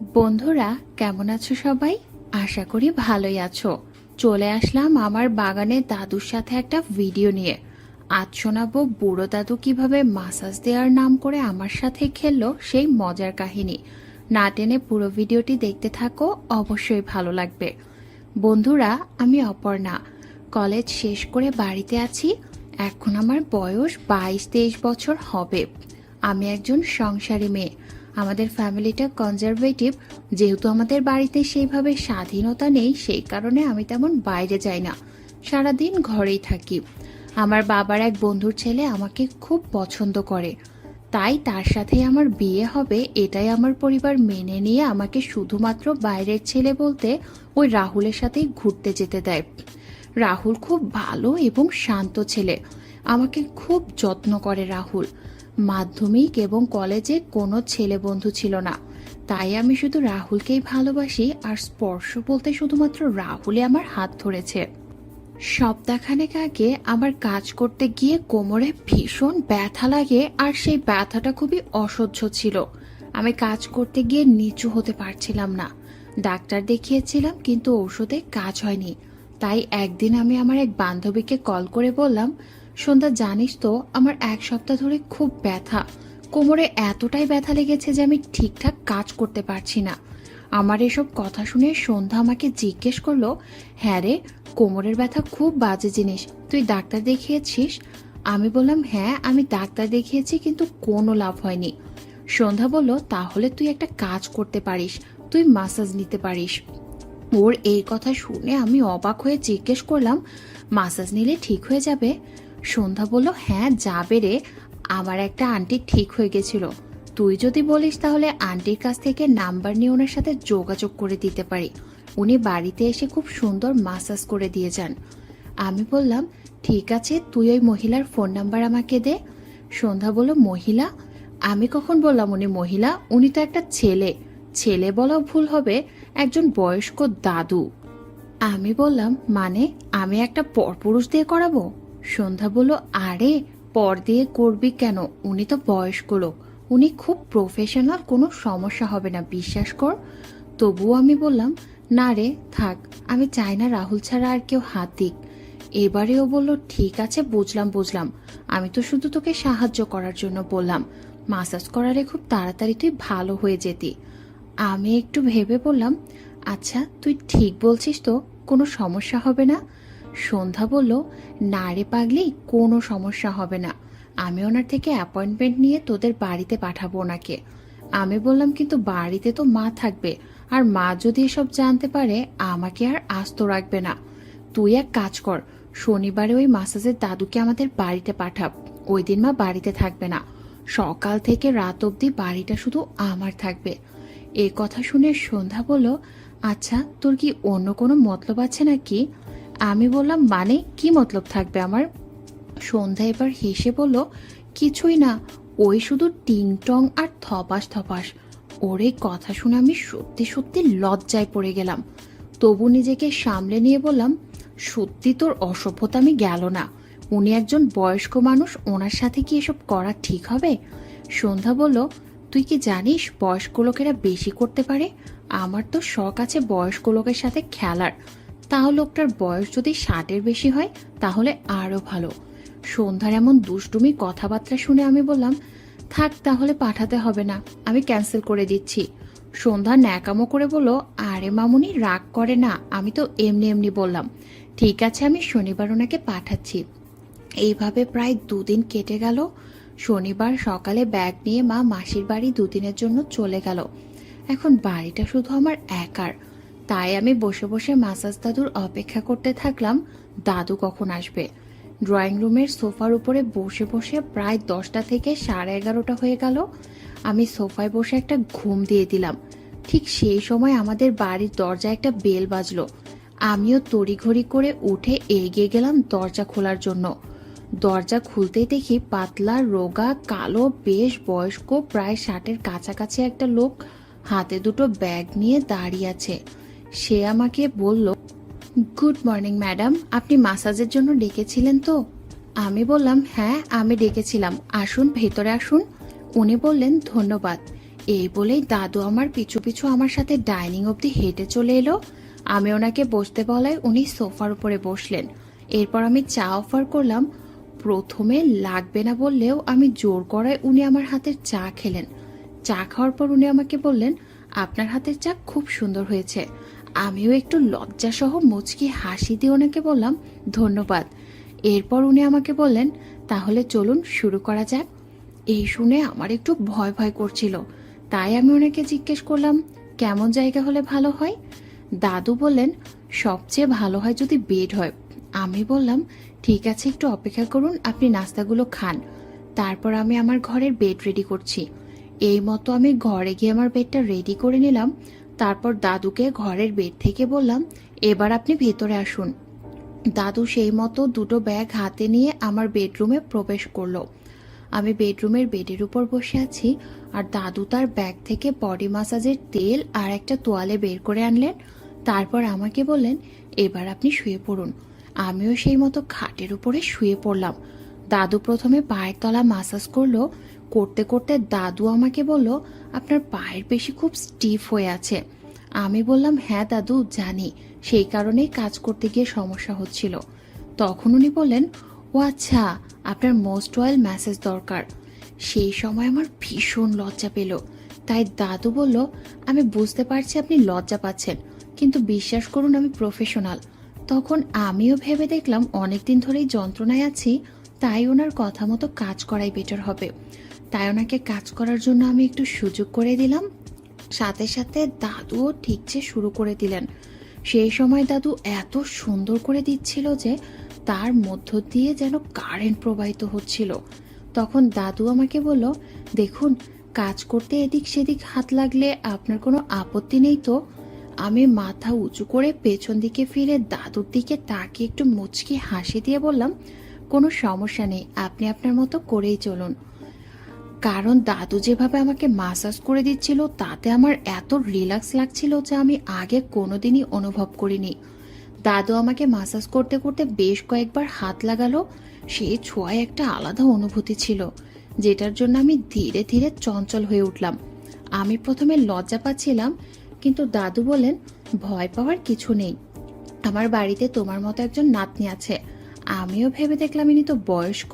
বন্ধুরা, কেমন আছো সবাই? আশা করি ভালোই আছো। চলে আসলাম আমার বাগানে দাদুর সাথে একটা ভিডিও নিয়ে। আজ শোনাবো বুড়ো দাদু কীভাবে মাসাজ দেওয়ার নাম করে আমার সাথে খেললো সেই মজার কাহিনী। না টেনে পুরো ভিডিওটি দেখতে থাকো, অবশ্যই ভালো লাগবে। বন্ধুরা, আমি অপর্ণা। কলেজ শেষ করে বাড়িতে আছি। এখন আমার বয়স বাইশ তেইশ বছর হবে। আমি একজন সংসারী মেয়ে। আমাদের ফ্যামিলিটা কনজারভেটিভ যেহেতু আমাদের বাড়িতে সেইভাবে স্বাধীনতা নেই, সেই কারণে আমি তেমন বাইরে যাই না। সারাদিন ঘরেই থাকি। আমার বাবার এক বন্ধুর ছেলে আমাকে খুব পছন্দ করে। তাই তার সাথে আমার বিয়ে হবে, এটাই আমার পরিবার মেনে নিয়ে আমাকে শুধুমাত্র বাইরের ছেলে বলতে ওই রাহুলের সাথেই ঘুরতে যেতে দেয়। রাহুল খুব ভালো এবং শান্ত ছেলে। আমাকে খুব যত্ন করে রাহুল। মাধ্যমিক এবং কলেজে কোনো ছেলে বন্ধু ছিল না। তাই আমি শুধু রাহুলকেই ভালোবাসি আর স্পর্শ বলতে শুধুমাত্র রাহুলে আমার হাত ধরেছে। সপ্তাহখানেক আগে আমার কাজ করতে গিয়ে কোমরে ভীষণ ব্যথা লাগে আর সেই ব্যথাটা খুবই অসহ্য ছিল। আমি কাজ করতে গিয়ে নিচু হতে পারছিলাম না। ডাক্তার দেখিয়েছিলাম কিন্তু ঔষধে কাজ হয়নি। তাই একদিন আমি আমার এক বান্ধবীকে কল করে বললাম সন্ধ্যা, জানিস তো, আমার এক সপ্তাহ ধরে খুব ব্যথা। কোমরে এতটাই ব্যথা লেগেছে যে আমি ঠিকঠাক কাজ করতে পারছি না। আমার এসব কথা শুনে সন্ধ্যা আমাকে জিজ্ঞেস করল হ্যাঁ রে, কোমরের ব্যথা খুব বাজে জিনিস, তুই ডাক্তার দেখিয়েছিস? আমি বললাম হ্যাঁ আমি ডাক্তার দেখিয়েছি, কিন্তু কোনো লাভ হয়নি। সন্ধ্যা বলল, তাহলে তুই একটা কাজ করতে পারিস, তুই মাসাজ নিতে পারিস। ওর এই কথা শুনে আমি অবাক হয়ে জিজ্ঞেস করলাম মাসাজ নিলে ঠিক হয়ে যাবে? সন্ধ্যা বলল হ্যাঁ যাবে রে। আমার একটা আন্টি ঠিক হয়ে গেছিল। তুই যদি বলিস তাহলে আন্টির কাছ থেকে নাম্বার নিয়ে ওনার সাথে যোগাযোগ করে দিতে পারি। উনি বাড়িতে এসে খুব সুন্দর মাসাজ করে দিয়ে যান। আমি বললাম, ঠিক আছে, তুই ওই মহিলার ফোন নাম্বার আমাকে দে। সন্ধ্যা বলল, মহিলা? আমি কখন বললাম উনি মহিলা? উনি তো একটা ছেলে। ছেলে বলাও ভুল হবে, একজন বয়স্ক দাদু। আমি বললাম মানে আমি একটা পরপুরুষ দিয়ে করাবো? সন্ধ্যা বলল, আরে, পর দিয়ে করবি কেন? উনি তো বয়স্ক লোক। উনি খুব প্রফেশনাল কোনো সমস্যা হবে না, বিশ্বাস কর। তবুও আমি বললাম, না রে, থাক, আমি চাই না রাহুল ছাড়া আর কেউ হাত দিক। এবারেও বলল, ঠিক আছে, বুঝলাম বুঝলাম। আমি তো শুধু তোকে সাহায্য করার জন্য বললাম। মাসাজ করারে খুব তাড়াতাড়ি তুই ভালো হয়ে যেতি। আমি একটু ভেবে বললাম আচ্ছা তুই ঠিক বলছিস তো, কোনো সমস্যা হবে না? সন্ধ্যা বলল, না রে পাগলি, কোনো সমস্যা হবে না। আমি ওনার থেকে অ্যাপয়েন্টমেন্ট নিয়ে তোদের বাড়িতে পাঠাবো ওনাকে। আমি বললাম, কিন্তু বাড়িতে তো মা থাকবে। আর মা যদি এসব জানতে পারে, আমাকে আর আস্ত রাখবে না। তুই এক কাজ কর, শনিবারে ওই মাসাজের দাদুকে আমাদের বাড়িতে পাঠাব। ওই দিন মা বাড়িতে থাকবে না। সকাল থেকে রাত অবধি বাড়িটা শুধু আমার থাকবে। এ কথা শুনে সন্ধ্যা বলল আচ্ছা তোর কি অন্য কোনো মতলব আছে নাকি? আমি বললাম মানে কি মতলব থাকবে আমার? সন্ধ্যা এবার হেসে বলল, কিছুই না, ওই শুধু টিং টং আর থপাস থপাস ওর কথা শুনে আমি সত্যি সত্যি লজ্জায় পড়ে গেলাম। তবু নিজেকে সামলে নিয়ে বললাম, সত্যি তোর অসভ্যতা আমি গেল না। উনি একজন বয়স্ক মানুষ, ওনার সাথে কি এসব করা ঠিক হবে? সন্ধ্যা বলল, তুই কি জানিস, বয়স্ক লোকেরা বেশি করতে পারে? আমার তো শখ আছে বয়স্ক লোকের সাথে খেলার। তাও লোকটার বয়স যদি ষাটের বেশি হয়, তাহলে আরও ভালো। সন্ধ্যার এমন দুষ্টুমি কথাবার্তা শুনে আমি বললাম, থাক, তাহলে পাঠাতে হবে না, আমি ক্যান্সেল করে দিচ্ছি। সন্ধ্যা ন্যাকামো করে বলল, আরে মামুনি, রাগ করে না, আমি তো এমনি এমনি বললাম। ঠিক আছে, আমি শনিবার ওনাকে পাঠাচ্ছি। এইভাবে প্রায় দুদিন কেটে গেল। শনিবার সকালে ব্যাগ নিয়ে মা মাসির বাড়ি দুদিনের জন্য চলে গেল। এখন বাড়িটা শুধু আমার একার। তাই আমি বসে বসে মাসাজ দাদুর অপেক্ষা করতে থাকলাম, দাদু কখন আসবে? ড্রয়িং রুমের সোফার উপরে বসে বসে প্রায় দশটা থেকে সাড়ে এগারোটা হয়ে গেল। আমি সোফায় বসে একটা ঘুম দিয়ে দিলাম। ঠিক সেই সময় আমাদের বাড়ির দরজায় একটা বেল বাজলো। আমিও তড়িঘড়ি করে উঠে এগিয়ে গেলাম দরজা খোলার জন্য। দরজা খুলতেই দেখি পাতলা, রোগা, কালো, বেশ বয়স্ক, প্রায় ষাটের কাছাকাছি একটা লোক হাতে দুটো ব্যাগ নিয়ে দাঁড়িয়ে আছে। সে আমাকে বলল, গুড মর্নিং, ম্যাডাম। আপনি মাসাজের জন্য ডেকেছিলেন তো? আমি বললাম হ্যাঁ আমি ডেকেছিলাম। আসুন, ভেতরে আসুন। উনি বললেন, ধন্যবাদ। এই বলেই দাদু আমার পিছু পিছু আমার সাথে ডাইনিং অবধি হেঁটে চলে এলো। আমি ওনাকে বসতে বলায় উনি সোফার উপরে বসলেন। এরপর আমি চা অফার করলাম। প্রথমে লাগবে না বললেও আমি জোর করায় উনি আমার হাতের চা খেলেন। চা খাওয়ার পর উনি আমাকে বললেন, আপনার হাতের চা খুব সুন্দর হয়েছে। আমিও একটু লজ্জাসহ মুচকি হাসি দিয়ে ওনাকে বললাম, ধন্যবাদ। এরপর উনি আমাকে বললেন, তাহলে চলুন, শুরু করা যাক। এই শুনে আমার একটু ভয় ভয় করছিল। তাই আমি ওনাকে জিজ্ঞেস করলাম, কেমন জায়গা হলে ভালো হয়? দাদু বললেন, সবচেয়ে ভালো হয় যদি বেড হয়। আমি বললাম, ঠিক আছে, একটু অপেক্ষা করুন, আপনি নাস্তাগুলো খান। তারপর আমি আমার ঘরের বেড রেডি করছি। এই মতো আমি ঘরে গিয়ে আমার বেডটা রেডি করে নিলাম। তারপর দাদুকে ঘরের বেড থেকে বললাম, এবার আপনি ভেতরে আসুন। দাদু সেই মতো দুটো ব্যাগ হাতে নিয়ে আমার বেডরুমে প্রবেশ করল। আমি বেডরুমের বেডের উপর বসে আছি আর দাদু তার ব্যাগ থেকে বডি মাসাজের তেল আর একটা তোয়ালে বের করে আনলেন। তারপর আমাকে বললেন, এবার আপনি শুয়ে পড়ুন। আমিও সেই মতো খাটের উপরে শুয়ে পড়লাম। দাদু প্রথমে পায়ের তলা মাসাজ করল করতে করতে দাদু আমাকে বলল, আপনার পায়ের পেশি খুব স্টিফ হয়ে আছে। আমি বললাম হ্যাঁ দাদু, জানি। সেই কারণেই কাজ করতে গিয়ে সমস্যা হচ্ছিল। তখন উনি বললেন, ও আচ্ছা আপনার মোস্ট অয়েল ম্যাসেজ দরকার। সেই সময় আমার ভীষণ লজ্জা পেল। তাই দাদু বলল, আমি বুঝতে পারছি আপনি লজ্জা পাচ্ছেন, কিন্তু বিশ্বাস করুন আমি প্রফেশনাল তখন আমিও ভেবে দেখলাম, অনেকদিন ধরেই যন্ত্রণায় আছি, তাই ওনার কথা মতো কাজ করাই বেটার হবে। তাই ওনাকে কাজ করার জন্য আমি একটু সুযোগ করে দিলাম। সাথে সাথে দাদুও ঠিকছে শুরু করে দিলেন। সেই সময় দাদু এত সুন্দর করে দিচ্ছিল যে তার মধ্য দিয়ে যেন কারেন্ট প্রবাহিত হচ্ছিল। তখন দাদু আমাকে বলল, দেখুন, কাজ করতে এদিক সেদিক হাত লাগলে আপনার কোনো আপত্তি নেই তো? আমি মাথা উঁচু করে পেছন দিকে ফিরে দাদুর দিকে তাকে একটু মুচকি হাসি দিয়ে বললাম, কোনো সমস্যা নেই, আপনি আপনার মতো করেই চলুন। কারণ দাদু যেভাবে আমাকে মাসাজ করে দিচ্ছিল, তাতে আমার এত রিল্যাক্স লাগছিল যে আমি আগে কোনোদিনই অনুভব করিনি। দাদু আমাকে মাসাজ করতে করতে বেশ কয়েকবার হাত লাগালো। সেই ছোঁয়ায় একটা আলাদা অনুভূতি ছিল, যেটার জন্য আমি ধীরে ধীরে চঞ্চল হয়ে উঠলাম। আমি প্রথমে লজ্জা পাচ্ছিলাম, কিন্তু দাদু বলেন, ভয় পাওয়ার কিছু নেই। আমার বাড়িতে তোমার মতো একজন নাতনি আছে। আমিও ভেবে দেখলাম ইনি তো বয়স্ক,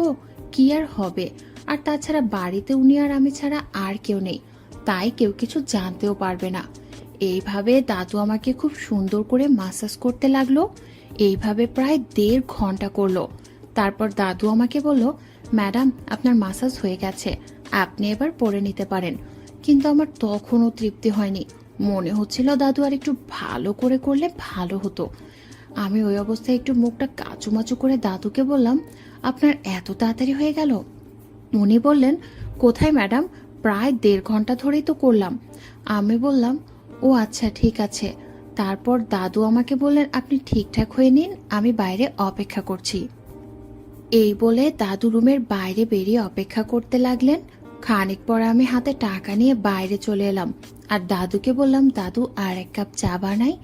কি আর হবে? আর তাছাড়া বাড়িতে উনি আর আমি ছাড়া আর কেউ নেই। তাই কেউ কিছু জানতেও পারবে না। এইভাবে দাদু আমাকে খুব সুন্দর করে মাসাজ করতে লাগল। এইভাবে প্রায় দেড় ঘণ্টা করল। তারপর দাদু আমাকে বলল, ম্যাডাম, আপনার মাসাজ হয়ে গেছে। আপনি এবার পরে নিতে পারেন। কিন্তু আমার তখনও তৃপ্তি হয়নি। মনে হচ্ছিল দাদু আর একটু ভালো করে করলে ভালো হতো। আমি ওই অবস্থায় একটু মুখটা কাচুমাচু করে দাদুকে বললাম, আপনার এত তাড়াতাড়ি হয়ে গেল? উনি বললেন, কোথায় ম্যাডাম? প্রায় দেড় ঘণ্টা ধরেই তো করলাম। আমি বললাম, ও আচ্ছা ঠিক আছে। তারপর দাদু আমাকে বললেন, আপনি ঠিকঠাক হয়ে নিন, আমি বাইরে অপেক্ষা করছি। এই বলে দাদু রুমের বাইরে বেরিয়ে অপেক্ষা করতে লাগলেন। খানিক পর আমি হাতে টাকা নিয়ে বাইরে চলে এলাম। আর দাদুকে বললাম, দাদু, আর এক কাপ চা বানাই।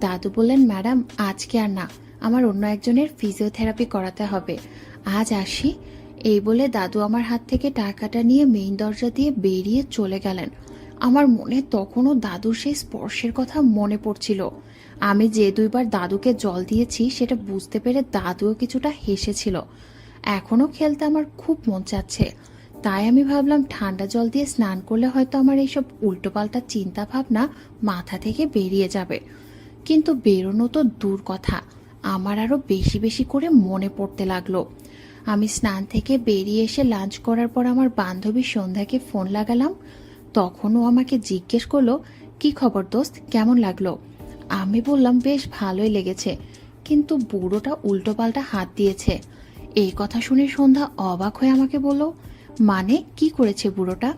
দাদু বললেন, ম্যাডাম, আজকে আর না, আমার অন্য একজনের ফিজিওথেরাপি করাতে হবে। আজ আসি। এই বলে দাদু আমার হাত থেকে টাকাটা নিয়ে মেইন দরজা দিয়ে বেরিয়ে চলে গেলেন। আমার মনে তখনও দাদুর সেই স্পর্শের কথা মনে পড়ছিল। আমি যে দুইবার দাদুকে জল দিয়েছি, সেটা বুঝতে পেরে দাদুও কিছুটা হেসেছিল। এখনও খেলতে আমার খুব মন চাচ্ছে। তাই আমি ভাবলাম, ঠান্ডা জল দিয়ে স্নান করলে হয়তো আমার এইসব উল্টোপাল্টা চিন্তা ভাবনা মাথা থেকে বেরিয়ে যাবে। কিন্তু বেরোনো তো দূর কথা। আমার আরও বেশি বেশি করে মনে পড়তে লাগল। আমি স্নান থেকে বেরিয়ে এসে লাঞ্চ করার পর আমার বান্ধবী সন্ধ্যাকে ফোন লাগালাম। তখনও আমাকে জিজ্ঞেস করল, কি খবর দোস্ত? কেমন লাগল? আমি বললাম, বেশ, ভালোই লেগেছে। কিন্তু বুড়োটা উল্টোপাল্টা হাত দিয়েছে। এই কথা শুনে সন্ধ্যা অবাক হয়ে আমাকে বলল মানে কি করেছে বুড়োটা?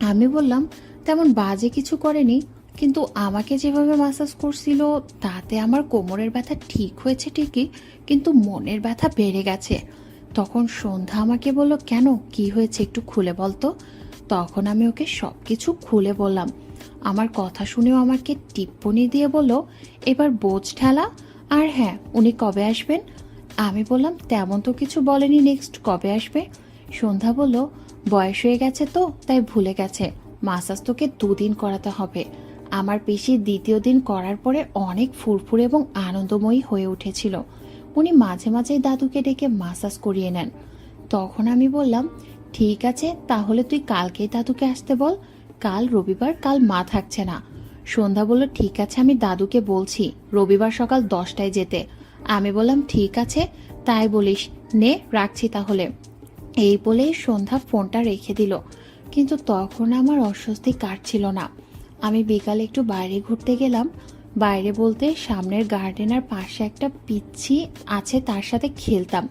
আমি বললাম, তেমন বাজে কিছু করেনি, কিন্তু আমাকে যেভাবে মাসাজ করছিল, তাতে আমার কোমরের ব্যথা ঠিক হয়েছে ঠিকই, কিন্তু মনের ব্যথা বেড়ে গেছে। তখন সন্ধ্যা আমাকে বলল, কেন? কি হয়েছে? একটু খুলে বলতো তখন আমি ওকে সব কিছু খুলে বললাম। আমার কথা শুনেও আমাকে টিপ্পনি দিয়ে বলল, এবার বোঝ ঠেলা, আর হ্যাঁ উনি কবে আসবেন? আমি বললাম, তেমন তো কিছু বলেনি, নেক্সট কবে আসবে? সন্ধ্যা বলল, বয়স হয়ে গেছে তো, তাই ভুলে গেছে। মাসাজ তোকে দুদিন করাতে হবে। আমার পেশি দ্বিতীয় দিন করার পরে অনেক ফুরফুরে এবং আনন্দময়ী হয়ে উঠেছিল। উনি মাঝে মাঝে দাদুকে ডেকে মাসাজ করিয়ে নেন। তখন আমি বললাম, ঠিক আছে, তাহলে তুই কালকেই দাদুকে আসতে বল। কাল রবিবার, কাল মা থাকছে না। সন্ধ্যা বলল, ঠিক আছে, আমি দাদুকে বলছি, রবিবার সকাল দশটায় যেতে। আমি বললাম, ঠিক আছে, তাই বলিস। নে, রাখছি তাহলে। এই বলেই সন্ধ্যা ফোনটা রেখে দিল। কিন্তু তখন আমার অস্বস্তি কাটছিল না। আমি বিকালে একটু বাইরে ঘুরতে গেলাম। বাইরে বলতে সামনের গার্ডেনের পাশে একটা পিচ্ছি আছে, তার সাথে খেলতাম।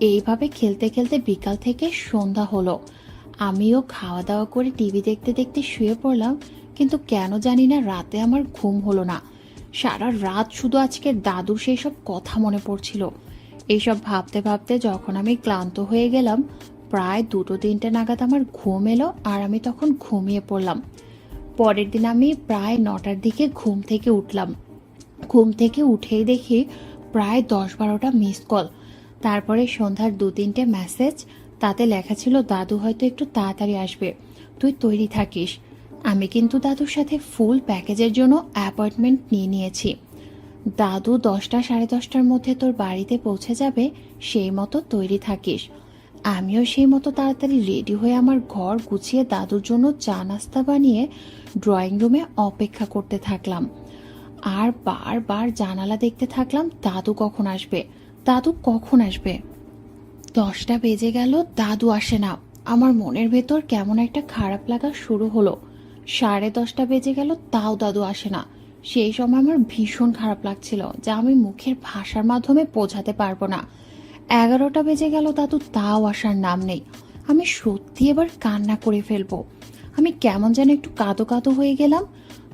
এইভাবে খেলতে খেলতে বিকাল থেকে সন্ধ্যা হলো। আমিও খাওয়া দাওয়া করে টিভি দেখতে দেখতে শুয়ে পড়লাম, কিন্তু কেন জানি না রাতে আমার ঘুম হলো না। সারা রাত শুধু আজকে দাদুর সেই সব কথা মনে পড়ছিল। এইসব ভাবতে ভাবতে যখন আমি ক্লান্ত হয়ে গেলাম, প্রায় দুটো তিনটে নাগাদ আমার ঘুম এলো আর আমি তখন ঘুমিয়ে পড়লাম। পরের দিন আমি প্রায় নটার দিকে ঘুম থেকে উঠলাম। ঘুম থেকে উঠেই দেখি প্রায় দশ বারোটা মিস কল তারপরে সন্ধ্যার দু তিনটে মেসেজ তাতে লেখা ছিল, দাদু হয়তো একটু তাড়াতাড়ি আসবে। তুই তৈরি থাকিস। আমি কিন্তু দাদুর সাথে ফুল প্যাকেজের জন্য অ্যাপয়েন্টমেন্ট নিয়ে নিয়েছি। দাদু দশটা সাড়ে দশটার মধ্যে তোর বাড়িতে পৌঁছে যাবে, সেই মতো তৈরি থাকিস। আমিও সেই মতো তাড়াতাড়ি রেডি হয়ে আমার ঘর গুছিয়ে দাদুর জন্য চা নাস্তা বানিয়ে ড্রয়িং রুমে অপেক্ষা করতে থাকলাম। আর বারবার জানালা দেখতে থাকলাম, দাদু কখন আসবে? দাদু কখন আসবে? দশটা বেজে গেল, দাদু আসে না। আমার মনের ভেতর কেমন একটা খারাপ লাগা শুরু হলো। সাড়ে দশটা বেজে গেল, তাও দাদু আসে না। সেই সময় আমার ভীষণ খারাপ লাগছিল যা আমি মুখের ভাষার মাধ্যমে বোঝাতে পারব না। এগারোটা বেজে গেল, দাদু তাও আসার নাম নেই। আমি সত্যি এবার কান্না করে ফেলব। আমি কেমন যেন একটু কাঁদো কাঁদো হয়ে গেলাম।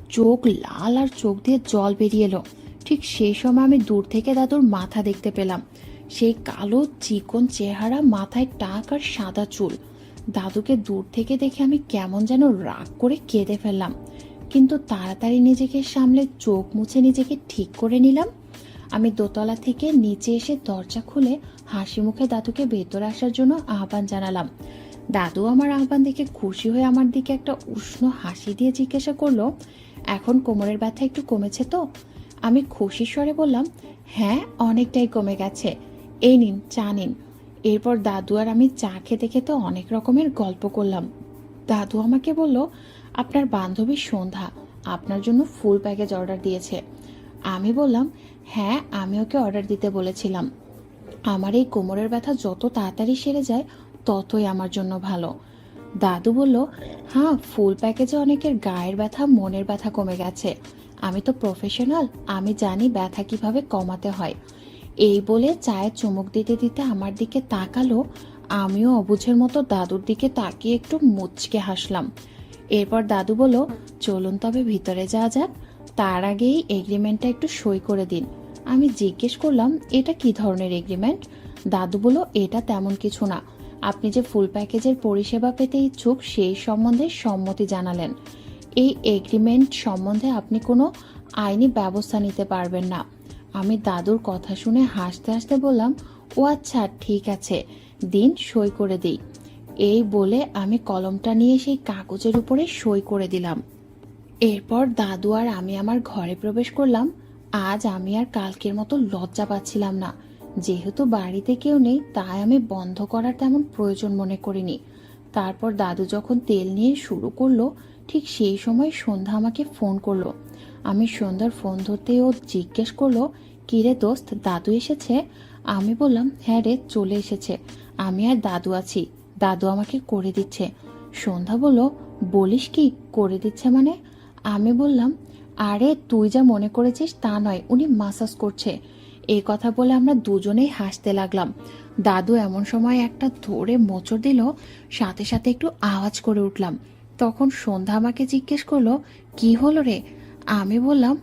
চোখ লাল আর চোখ দিয়ে জল বেরিয়ে এলো। ঠিক সেই সময় আমি দূর থেকে দাদুর মাথা দেখতে পেলাম। সেই কালো চিকন চেহারা, মাথায় টাক আর সাদা চুল। দাদুকে দূর থেকে দেখে আমি কেমন যেন রাগ করে কেঁদে ফেললাম। কিন্তু তাড়াতাড়ি নিজেকে সামলে চোখ মুছে নিজেকে ঠিক করে নিলাম। আমি দোতলা থেকে নিচে এসে দরজা খুলে হাসি মুখে দাদুকে ভেতরে আসার জন্য আহ্বান জানালাম। দাদু আমার আহ্বান দেখে খুশি হয়ে আমার দিকে একটা উষ্ণ হাসি দিয়ে জিজ্ঞাসা করল, এখন কোমরের ব্যথা একটু কমেছে তো? আমি খুশি স্বরে বললাম হ্যাঁ অনেকটাই কমে গেছে। এই নিন, চা নিন। এরপর দাদু আর আমি চা খেতে খেতে অনেক রকমের গল্প করলাম। দাদু আমাকে বলল, আপনার বান্ধবী সন্ধ্যা আপনার জন্য ফুল প্যাকেজ অর্ডার দিয়েছে। আমি বললাম হ্যাঁ আমি ওকে অর্ডার দিতে বলেছিলাম। আমার এই কোমরের ব্যথা যত তাড়াতাড়ি সেরে যায় ততই আমার জন্য ভালো। দাদু বলল হ্যাঁ ফুল প্যাকেজে অনেকের গায়ের ব্যথা, মনের ব্যথা কমে গেছে। আমি তো প্রফেশনাল আমি জানি ব্যথা কীভাবে কমাতে হয়। এই বলে চায়ের চুমুক দিতে দিতে আমার দিকে তাকালো। আমিও অবুঝের মতো দাদুর দিকে তাকিয়ে একটু মুচকে হাসলাম। এরপর দাদু বলল, চলুন তবে ভিতরে যাওয়া যাক। তার আগেই এগ্রিমেন্টটা একটু সই করে দিন। আমি জিজ্ঞেস করলাম, এটা কি ধরনের এগ্রিমেন্ট দাদু বলল, এটা তেমন কিছু না। আপনি যে ফুল প্যাকেজের পরিষেবা পেতে ইচ্ছুক, সেই সম্বন্ধে সম্মতি জানালেন। এই এগ্রিমেন্ট সম্বন্ধে আপনি কোনো আইনি ব্যবস্থা নিতে পারবেন না। আমি দাদুর কথা শুনে হাসতে হাসতে বললাম, ও আচ্ছা ঠিক আছে, দিন সই করে দিই। এই বলে আমি কলমটা নিয়ে সেই কাগজের উপরে সই করে দিলাম। এরপর দাদু আর আমি আমার ঘরে প্রবেশ করলাম। আজ আমি আর কালকের মতো লজ্জা পাচ্ছিলাম না। যেহেতু বাড়িতে কেউ নেই, তাই আমি বন্ধ করার তেমন প্রয়োজন মনে করিনি। তারপর দাদু যখন তেল নিয়ে শুরু করল, ঠিক সেই সময় সন্ধ্যা আমাকে ফোন করল। আমি সন্ধ্যার ফোন ধরতে ও জিজ্ঞেস করল, কিরে দোস্ত, দাদু এসেছে? আমি বললাম হ্যাঁ রে, চলে এসেছে। আমি আর দাদু আছি। দাদু আমাকে করে দিচ্ছে। সন্ধ্যা বলল, বলিস কি, করে দিচ্ছে মানে? আমি বললাম, আরে, তুই যা মনে করেছিস তা নয়, উনি মাসাজ করছে। এই কথা বলে আমরা দুজনেই হাসতে লাগলাম। দাদু এমন সময় একটা ধরে মোচড় দিল, সাথে সাথে একটু আওয়াজ করে উঠলাম। তখন সন্ধ্যা আমাকে জিজ্ঞেস করল, কি হলো রে? আমি বললাম,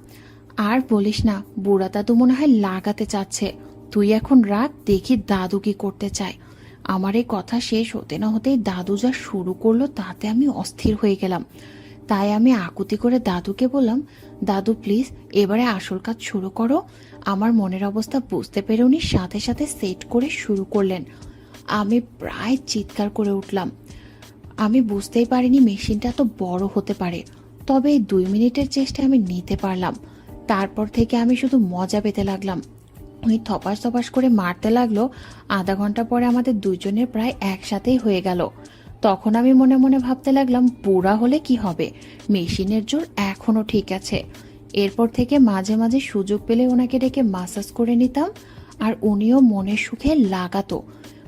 আর বলিস না বুড়া দাদু মনে হয় লাগাতে চাচ্ছে। তুই এখন রাখ দেখি দাদু কি করতে চায়। আমার এই কথা শেষ হতে না হতেই দাদু যা শুরু করল তাতে আমি অস্থির হয়ে গেলাম। তাই আমি আকুতি করে দাদুকে বললাম, দাদু প্লিজ এবারে আসল কাজ শুরু করো। আমার মনের অবস্থা বুঝতে পেরে উনি সাথে সাথে সেট করে শুরু করলেন। আমি প্রায় চিৎকার করে উঠলাম। আমি বুঝতেই পারিনি মেশিনটা তো বড় হতে পারে, তবে এই দুই মিনিটের চেষ্টা আমি নিতে পারলাম। তারপর থেকে আমি শুধু মজা পেতে লাগলাম। ওই থপাস থপাস করে মারতে লাগল। আধা ঘণ্টা পরে আমাদের দুজনের প্রায় একসাথেই হয়ে গেল। তখন আমি মনে মনে ভাবতে লাগলাম, বুড়া হলে কি হবে? মেশিনের জোর এখনও ঠিক আছে। এরপর থেকে মাঝে মাঝে সুযোগ পেলে ওনাকে ডেকে মাসাজ করে নিতাম, আর উনিও মনের সুখে লাগাতো।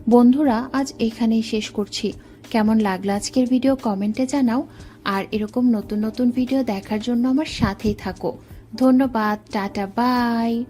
বন্ধুরা, আজ এখানেই শেষ করছি। কেমন লাগল আজকের ভিডিও কমেন্টে জানাও, আর এরকম নতুন নতুন ভিডিও দেখার জন্য আমার সাথেই থাকো। ধন্যবাদ, টাটা, বাই।